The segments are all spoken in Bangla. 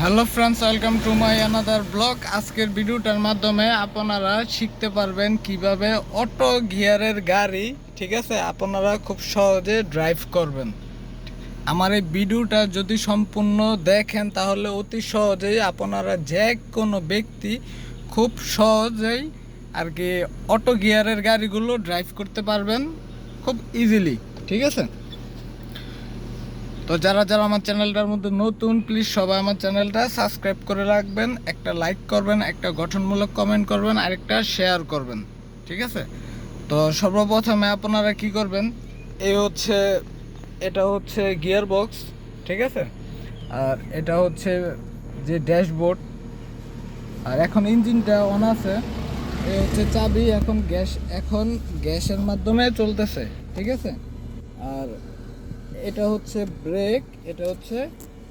Hello friends, welcome to my another blog আজকের ভিডিওটার মাধ্যমে আপনারা শিখতে পারবেন কীভাবে অটো গিয়ারের গাড়ি, ঠিক আছে? আপনারা খুব সহজে ড্রাইভ করবেন। আমার এই ভিডিওটা যদি সম্পূর্ণ দেখেন, তাহলে অতি সহজেই আপনারা যে কোনো ব্যক্তি খুব সহজেই আর কি অটো গিয়ারের গাড়িগুলো ড্রাইভ করতে পারবেন খুব ইজিলি ঠিক আছে? তো যারা যারা আমার চ্যানেলটার মধ্যে নতুন প্লিজ সবাই আমার চ্যানেলটা সাবস্ক্রাইব করে রাখবেন, একটা লাইক করবেন, একটা গঠনমূলক কমেন্ট করবেন, আর একটা শেয়ার করবেন, ঠিক আছে? তো সর্বপ্রথমে আপনারা কি করবেন? এই হচ্ছে, এটা হচ্ছে গিয়ার বক্স ঠিক আছে? আর এটা হচ্ছে যে ড্যাশবোর্ড আর এখন ইঞ্জিনটা অন আছে এই হচ্ছে চাবি, এখন গ্যাস, এখন গ্যাসের মাধ্যমে চলতেছে, ঠিক আছে? আর এটা হচ্ছে ব্রেক, এটা হচ্ছে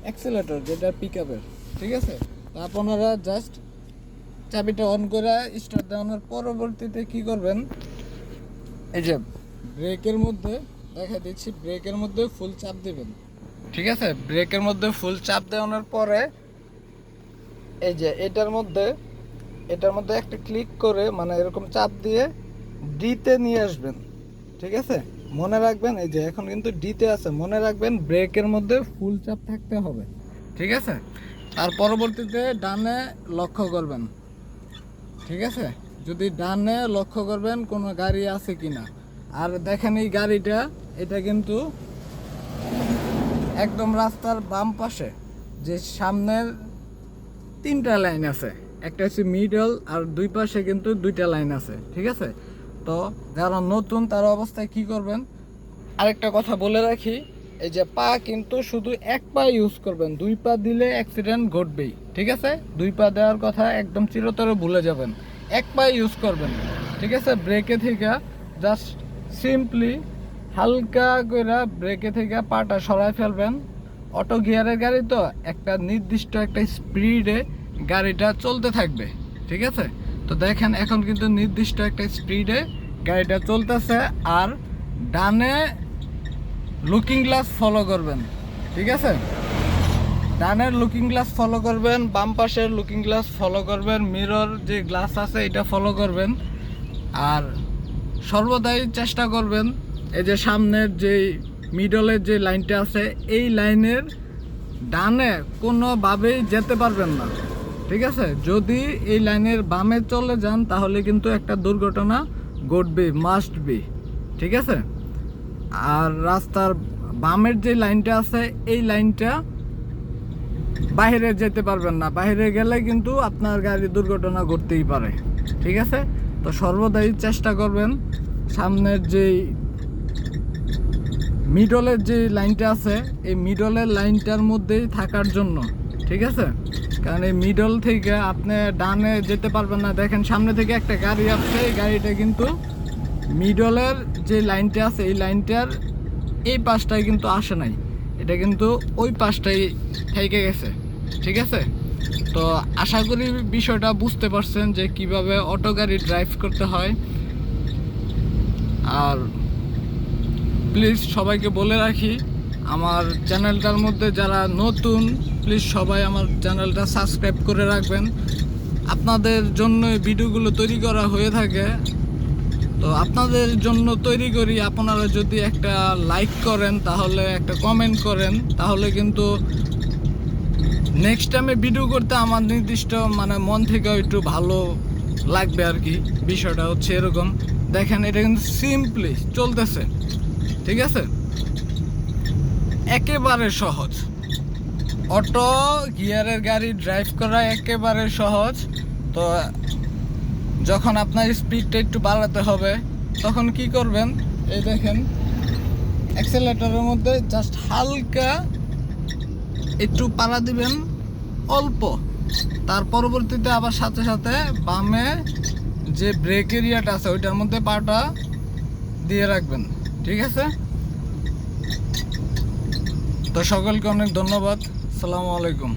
অ্যাক্সেলেটর যেটা পিক আপের ঠিক আছে? তো আপনারা জাস্ট চাবিটা অন করে স্টার্ট দেওয়ানোর পরবর্তীতে কি করবেন? এই যে ব্রেকের মধ্যে দেখা দিচ্ছি, ব্রেকের মধ্যে ফুল চাপ দেবেন, ঠিক আছে? ব্রেকের মধ্যে ফুল চাপ দেওয়ানোর পরে, এই যে এটার মধ্যে এটার মধ্যে একটা ক্লিক করে মানে এরকম চাপ দিয়ে ডিতে নিয়ে আসবেন, ঠিক আছে? মনে রাখবেন, এই যে এখন কিন্তু ডিতে আছে, মনে রাখবেন ব্রেকের মধ্যে ফুল চাপ থাকতে হবে। ঠিক আছে? আর পরবর্তীতে ডানে লক্ষ্য করবেন। ঠিক আছে? যদি ডানে লক্ষ্য করবেন কোনো গাড়ি আছে কিনা। আর দেখেন এই গাড়িটা, এটা কিন্তু একদম রাস্তার বাম পাশে, যে সামনের তিনটা লাইন আছে। একটা হচ্ছে মিডল আর দুই পাশে কিন্তু দুইটা লাইন আছে। ঠিক আছে? তো যারা নতুন, তার অবস্থায় কি করবেন? আরেকটা কথা বলে রাখি, এই যে পা কিন্তু শুধু এক পা ইউজ করবেন, দুই পা দিলে অ্যাক্সিডেন্ট ঘটবেই, ঠিক আছে? দুই পা দেওয়ার কথা একদম চিরতরে ভুলে যাবেন, এক পা ইউজ করবেন, ঠিক আছে? ব্রেকে থেকে জাস্ট সিম্পলি হালকা করে ব্রেকে থেকে পাটা সরাই ফেলবেন। অটো গিয়ারের গাড়ি তো একটা নির্দিষ্ট একটা স্পিডে গাড়িটা চলতে থাকবে, ঠিক আছে? তো দেখেন, এখন কিন্তু নির্দিষ্ট একটা স্পিডে গাড়িটা চলতেছে আর ডানে লুকিং গ্লাস ফলো করবেন, ঠিক আছে? ডানের লুকিং গ্লাস ফলো করবেন, বাম পাশের লুকিং গ্লাস ফলো করবেন মিরর যে গ্লাস আছে এটা ফলো করবেন, আর সর্বদাই চেষ্টা করবেন এই যে সামনের যে মিডলের যে লাইনটা আছে, এই লাইনের ডানে কোনোভাবেই যেতে পারবেন না। ঠিক আছে? যদি এই লাইনের বামে চলে যান, তাহলে কিন্তু একটা দুর্ঘটনা ঘটবে মাস্ট বি ঠিক আছে? আর রাস্তার বামের যে লাইনটা আছে, এই লাইনটা বাইরে যেতে পারবেন না। বাইরে গেলে কিন্তু আপনার গাড়ি দুর্ঘটনা ঘটতেই পারে, ঠিক আছে? তো সর্বদাই চেষ্টা করবেন, সামনের যেই মিডলের যে লাইনটা আছে, এই মিডলের লাইনটার মধ্যেই থাকার জন্য, ঠিক আছে? কারণ এই মিডল থেকে আপনি ডানে যেতে পারবেন না। দেখেন, সামনে থেকে একটা গাড়ি আসছে। এই গাড়িটা কিন্তু মিডলের যে লাইনটা আছে, এই লাইনটার এই পাশটায় কিন্তু আসে নাই। এটা কিন্তু ওই পাশটাই থেকে গেছে। ঠিক আছে? তো আশা করি বিষয়টা বুঝতে পারছেন যে কীভাবে অটো গাড়ি ড্রাইভ করতে হয়। আর প্লিজ সবাইকে বলে রাখি আমার চ্যানেলটার মধ্যে যারা নতুন প্লিজ সবাই আমার চ্যানেলটা সাবস্ক্রাইব করে রাখবেন। আপনাদের জন্য ভিডিওগুলো তৈরি করা হয়ে থাকে। তো আপনাদের জন্য তৈরি করি, আপনারা যদি একটা লাইক করেন, তাহলে একটা কমেন্ট করেন, তাহলে কিন্তু নেক্সট টাইমে ভিডিও করতে আমার নির্দিষ্ট মানে মন থেকে একটু ভালো লাগবে আর কি বিষয়টা হচ্ছে এরকম। দেখেন, এটা কিন্তু সিম্পলি চলতেছে। ঠিক আছে? একেবারে সহজ। অটো, গিয়ারের গাড়ি ড্রাইভ করা একেবারে সহজ। তো যখন আপনার স্পিডটা একটু বাড়াতে হবে, তখন কি করবেন? এই দেখেন অ্যাক্সেলেটারের মধ্যে জাস্ট হালকা একটু পাড়া দিবেন, অল্প। তার পরবর্তীতে আবার সাথে সাথে বামে যে ব্রেক এরিয়াটা আছে, ওইটার মধ্যে পাটা দিয়ে রাখবেন। ঠিক আছে? তো সকলকে অনেক ধন্যবাদ। সালামু আলাইকুম।